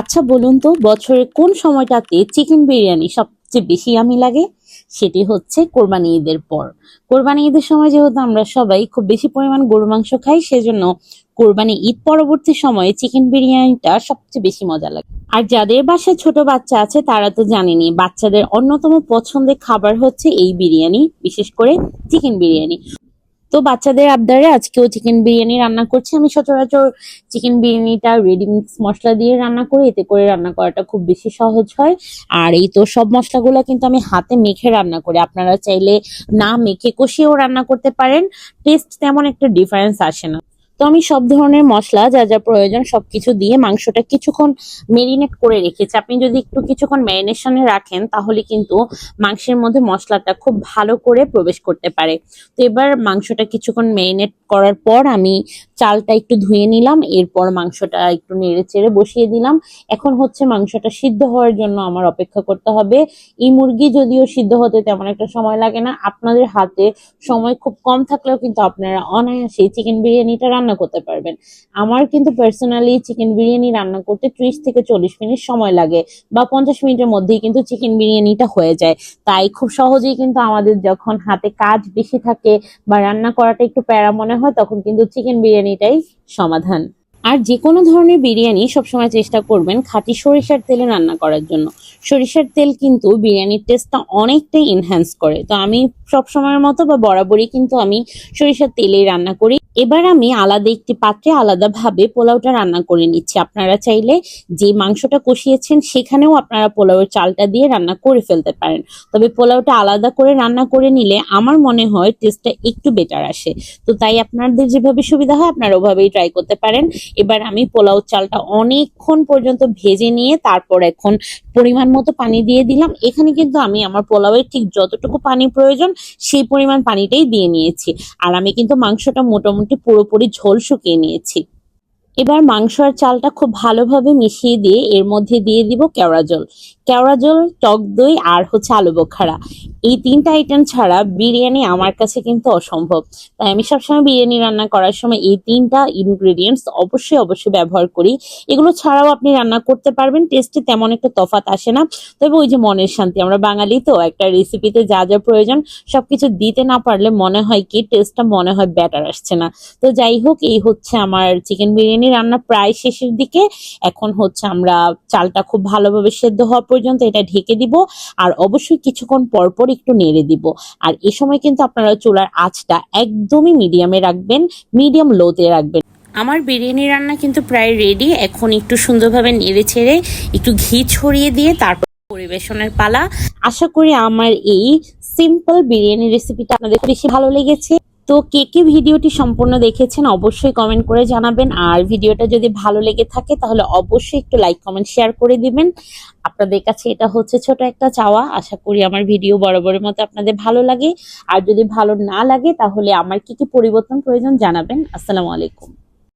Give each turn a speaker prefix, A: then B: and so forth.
A: আচ্ছা বলুন তো বছরের কোন সময়টাতে চিকেন বিরিয়ানি সবচেয়ে বেশি আমি লাগে? সেটি হচ্ছে কোরবানি ঈদের পর। কোরবানি ঈদের সময় যেহেতু আমরা সবাই খুব বেশি পরিমাণ গরু মাংস খাই, সেজন্য কোরবানি ঈদ পরবর্তী সময়ে চিকেন বিরিয়ানিটা সবচেয়ে বেশি মজা লাগে। আর যাদের বাসায় ছোট বাচ্চা আছে, তারা তো জানেনি বাচ্চাদের অন্যতম পছন্দের খাবার হচ্ছে এই বিরিয়ানি, বিশেষ করে চিকেন বিরিয়ানি। তো বাচ্চাদের আবদারে আজকেও চিকেন বিরিয়ানি রান্না করছি। আমি সচরাচর চিকেন বিরিয়ানিটা রেডি মিক্স মশলা দিয়ে রান্না করি, এতে করে রান্না করাটা খুব বেশি সহজ হয়। আর এই তো সব মশলাগুলো কিন্তু আমি হাতে মেখে রান্না করি। আপনারা চাইলে না মেখে কষিয়েও রান্না করতে পারেন। টেস্ট তেমন একটা ডিফারেন্স আসে না। তো আমি সব ধরনের মশলা, যা যা প্রয়োজন, সবকিছু দিয়ে মাংসটা কিছুক্ষণ মেরিনেট করে রেখেছি। আপনি যদি একটু কিছুক্ষণ ম্যারিনেশনে রাখেন, তাহলে কিন্তু মাংসের মধ্যে মশলাটা খুব ভালো করে প্রবেশ করতে পারে। তো এবার মাংসটা কিছুক্ষণ মেরিনেট করার পর আমি চালটা একটু ধুয়ে নিলাম, এরপর মাংসটা একটু নেড়ে চেড়ে বসিয়ে দিলাম। এখন হচ্ছে মাংসটা সিদ্ধ হওয়ার জন্য আমার অপেক্ষা করতে হবে। এই মুরগি যদিও সিদ্ধ হতে তেমন একটা সময় লাগে না, আপনাদের হাতে সময় খুব কম থাকলেও কিন্তু আপনারা অনায়াসে চিকেন বিরিয়ানিটা রান্না করতে পারবেন। আমার কিন্তু পার্সোনালি চিকেন বিরিয়ানি রান্না করতে ত্রিশ থেকে চল্লিশ মিনিট সময় লাগে বা পঞ্চাশ মিনিটের মধ্যেই কিন্তু চিকেন বিরিয়ানিটা হয়ে যায়। তাই খুব সহজেই কিন্তু আমাদের যখন হাতে কাজ বেশি থাকে বা রান্না করাটা একটু প্যারা মনে হয়, তখন কিন্তু চিকেন বিরিয়ানিটাই সমাধান। আর যে কোনো ধরনের বিরিয়ানি সবসময় চেষ্টা করবেন খাঁটি সরিষার তেলে রান্না করার জন্য। সরিষার তেল কিন্তু বিরিয়ানির টেস্টটা অনেকটাই এনহ্যান্স করে। তো আমি সবসময়ের মতো বা বরাবরই কিন্তু আমি সরিষার তেলেই রান্না করি। এবার আমি আলাদা একটি পাত্রে আলাদাভাবে পোলাওটা রান্না করে নিচ্ছি। আপনারা চাইলে যে মাংসটা কষিয়েছেন সেখানেও আপনারা পোলাওয়ের চালটা দিয়ে রান্না করে ফেলতে পারেন। তবে পোলাওটা আলাদা করে রান্না করে নিলে আমার মনে হয় টেস্টটা একটু বেটার আসে। তো তাই আপনাদের যেভাবে সুবিধা হয় আপনারা ওভাবেই ট্রাই করতে পারেন। এবার আমি পোলাও চালটা অনেকক্ষণ পর্যন্ত ভেজে নিয়ে তারপর এখন পরিমাণ মতো পানি দিয়ে দিলাম। এখানে কিন্তু আমি আমার পোলাওয়ের ঠিক যতটুকু পানি প্রয়োজন সেই পরিমাণ পানিটাই দিয়ে নিয়েছি। আর আমি কিন্তু মাংসটা মোটামুটি পুরোপুরি ঝোল শুকিয়ে নিয়েছি। এবার মাংস আর চালটা খুব ভালোভাবে মিশিয়ে দিয়ে এর মধ্যে দিয়ে দিব কেওড়া জল। কেওড়া জল, টক দই আর হচ্ছে আলু বোখারা। এই তিনটা আইটেম ছাড়া বিরিয়ানি আমার কাছে কিন্তু অসম্ভব। তাই আমি সবসময় বিরিয়ানি রান্না করার সময় এই তিনটা ইনগ্রেডিয়েন্টস অবশ্যই অবশ্যই ব্যবহার করি। এগুলো ছাড়াও আপনি রান্না করতে পারবেন টেস্টে তেমন একটা তফাৎ আসে না। তবে ওই যে মনের শান্তি, আমরা বাঙালি তো, একটা রেসিপিতে যা যা প্রয়োজন, সবকিছু দিতে না পারলে মনে হয় কি টেস্টটা মনে হয় ব্যাটার আসছে না। তো যাই হোক, এই হচ্ছে আমার চিকেন বিরিয়ানি। রান্না প্রায় শেষের দিকে। এখন হচ্ছে আমরা চালটা খুব ভালোভাবে সেদ্ধ হওয়া পর্যন্ত এটা ঢেকে দিব আর অবশ্যই কিছুক্ষণ পর পর একটু নেড়ে দিব। আর এ সময় কিন্তু আপনারা চুলার আঁচটা একদমই মিডিয়ামে রাখবেন, মিডিয়াম লোতে রাখবেন। আমার বিরিয়ানি রান্না কিন্তু প্রায় রেডি এখন একটু সুন্দরভাবে নেড়ে ছেড়ে একটু ঘি ছড়িয়ে দিয়ে তারপর পরিবেশনের পালা। আশা করি আমার এই সিম্পল বিরিয়ানি রেসিপিটা আপনাদের বেশি ভালো লেগেছে। তো কে কে ভিডিওটি সম্পূর্ণ দেখেছেন অবশ্যই কমেন্ট করে জানাবেন। আর ভিডিওটা যদি ভালো লেগে থাকে তাহলে অবশ্যই একটু লাইক কমেন্ট শেয়ার করে দিবেন। আপনাদের কাছে এটা হচ্ছে ছোট একটা চাওয়া। আশা করি আমার ভিডিও বরাবরের মতো আপনাদের ভালো লাগে। আর যদি ভালো না লাগে তাহলে আমার কি কি পরিবর্তন প্রয়োজন জানাবেন। আসসালামু আলাইকুম।